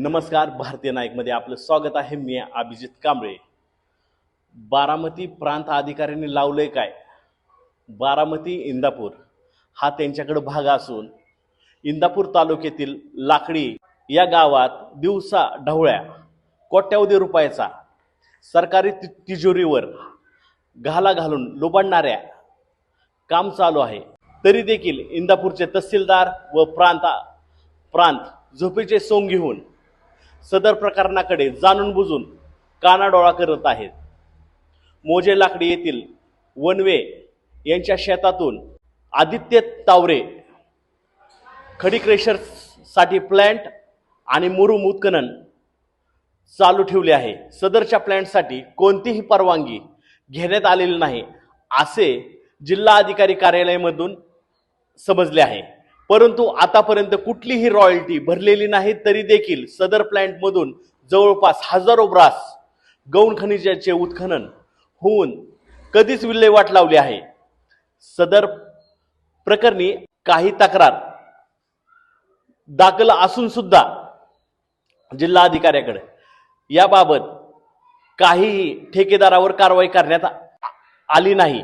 नमस्कार भारतीय नाईकमध्ये आपलं स्वागत आहे मी अभिजित कांबळे. बारामती प्रांत अधिकाऱ्यांनी लावलं आहे काय? बारामती इंदापूर. हा त्यांच्याकडं भाग असून इंदापूर तालुक्यातील लाकडी या गावात दिवसा ढवळ्या कोट्यावधी रुपयाचा सरकारी ति तिजोरीवर घाला घालून लुबाडणाऱ्या काम चालू आहे. तरी देखील इंदापूरचे तहसीलदार व प्रांता प्रांत झोपेचे सोंग घेऊन सदर प्रकरणाकडे जाणून बुजून कानाडोळा करत आहेत. मोजे लाकडी येथील वनवे यांच्या शेतातून आदित्य तावरे खडी साठी प्लॅन्ट आणि मुरुम उत्खनन चालू ठेवले आहे. सदरच्या प्लॅन्टसाठी कोणतीही परवानगी घेण्यात आलेली नाही असे जिल्हा अधिकारी कार्यालयामधून समजले आहे. परंतु आतापर्यंत कुठलीही रॉयल्टी भरलेली नाही तरी देखील सदर प्लॅन्टमधून जवळपास हजारो ब्रास गौण खनिजाचे उत्खनन होऊन कधीच विल्हेवाट लावली आहे. सदर प्रकरणी काही तक्रार दाखल असून सुद्धा जिल्हा अधिकाऱ्याकडे याबाबत काहीही ठेकेदारावर कारवाई करण्यात आली नाही.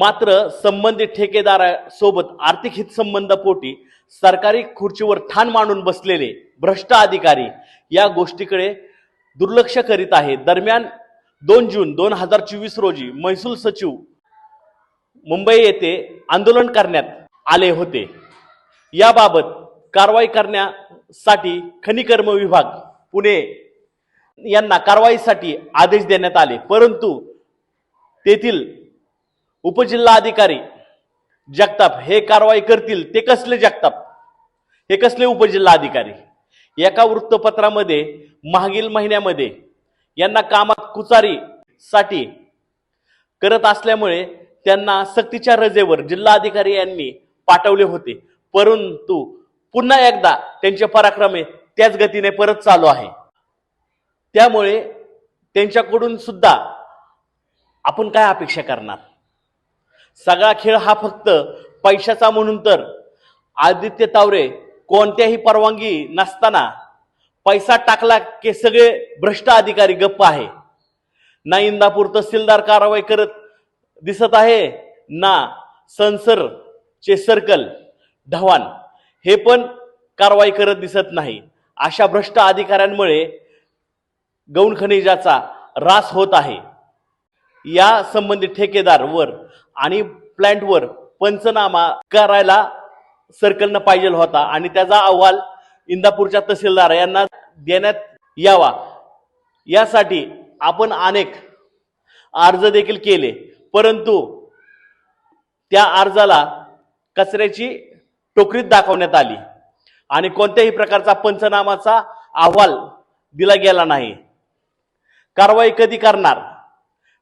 मात्र संबंधित ठेकेदारासोबत आर्थिक हितसंबंधापोटी सरकारी खुर्चीवर ठाण मांडून बसलेले भ्रष्ट अधिकारी या गोष्टीकडे दुर्लक्ष करीत आहे. दरम्यान दोन जून दोन हजार चोवीस रोजी महसूल सचिव मुंबई येथे आंदोलन करण्यात आले होते. याबाबत कारवाई करण्यासाठी खनिकर्म विभाग पुणे यांना कारवाईसाठी आदेश देण्यात आले. परंतु तेथील उपजिल्हाधिकारी जगताप हे कारवाई करतील ते कसले जगताप? हे कसले उपजिल्हाधिकारी? एका वृत्तपत्रामध्ये मागील महिन्यामध्ये यांना कामात कुचारीसाठी करत असल्यामुळे त्यांना सक्तीच्या रजेवर जिल्हाधिकारी यांनी पाठवले होते. परंतु पुन्हा एकदा त्यांचे पराक्रमे त्याच गतीने परत चालू आहे. त्यामुळे त्यांच्याकडून सुद्धा आपण काय अपेक्षा करणार? सगळा खेळ हा फक्त पैशाचा म्हणून तर. आदित्य तावरे कोणत्याही परवानगी नसताना पैसा टाकला की सगळे भ्रष्ट अधिकारी गप्प आहे. ना इंदापूर तहसीलदार कारवाई करत दिसत आहे ना संसरचे सर्कल ढवाण हे पण कारवाई करत दिसत नाही. अशा भ्रष्ट अधिकाऱ्यांमुळे गौण खनिजाचा रास होत आहे. या संबंधित ठेकेदारवर आणि प्लॅन्टवर पंचनामा करायला सर्कलनं पाहिजे होता. आणि त्याचा अहवाल इंदापूरच्या तहसीलदार यांना देण्यात यावा. यासाठी आपण अनेक अर्ज देखील केले. परंतु त्या अर्जाला कचऱ्याची टोकरीत दाखवण्यात आली. आणि कोणत्याही प्रकारचा पंचनामाचा अहवाल दिला गेला नाही. कारवाई कधी करणार?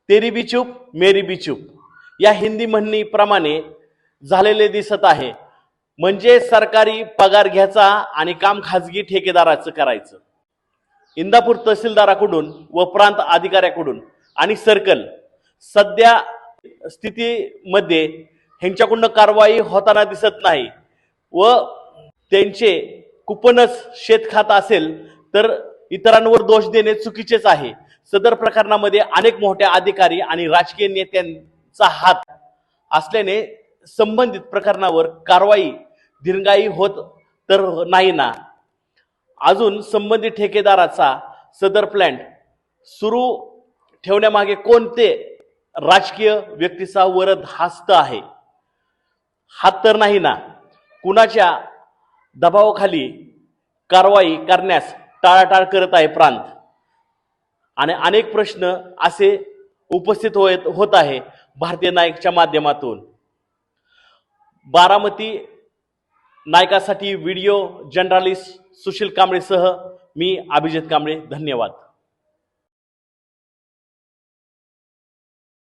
तेरी बी चूप मेरी बी चूप. या हिंदी म्हणणीप्रमाणे झालेले दिसत आहे. म्हणजे सरकारी पगार घ्यायचा आणि काम खाजगी ठेकेदाराचं करायचं. इंदापूर तहसीलदाराकडून व प्रांत अधिकाऱ्याकडून आणि सर्कल सध्या स्थितीमध्ये ह्यांच्याकडून कारवाई होताना दिसत नाही व त्यांचे कुपनच शेत खात असेल तर इतरांवर दोष देणे चुकीचेच आहे. सदर प्रकरणामध्ये अनेक मोठ्या अधिकारी आणि राजकीय चा हात असल्याने संबंधित प्रकरणावर कारवाई दीर्घाई होत तर नाही ना? अजून संबंधित ठेकेदाराचा सदर प्लॅन्ट सुरू ठेवण्यामागे कोणते राजकीय व्यक्तीचा वरद हास्त आहे? हात तर नाही ना? कुणाच्या दबावाखाली कारवाई करण्यास टाळाटाळ करत आहे प्रांत? आणि अनेक प्रश्न असे उपस्थित होत होत आहे. भारतीय नायकच्या माध्यमातून. बारामती नायकासाठी व्हिडिओ जर्नलिस्ट सुशील कांबळेसह मी अभिजित कांबळे. धन्यवाद.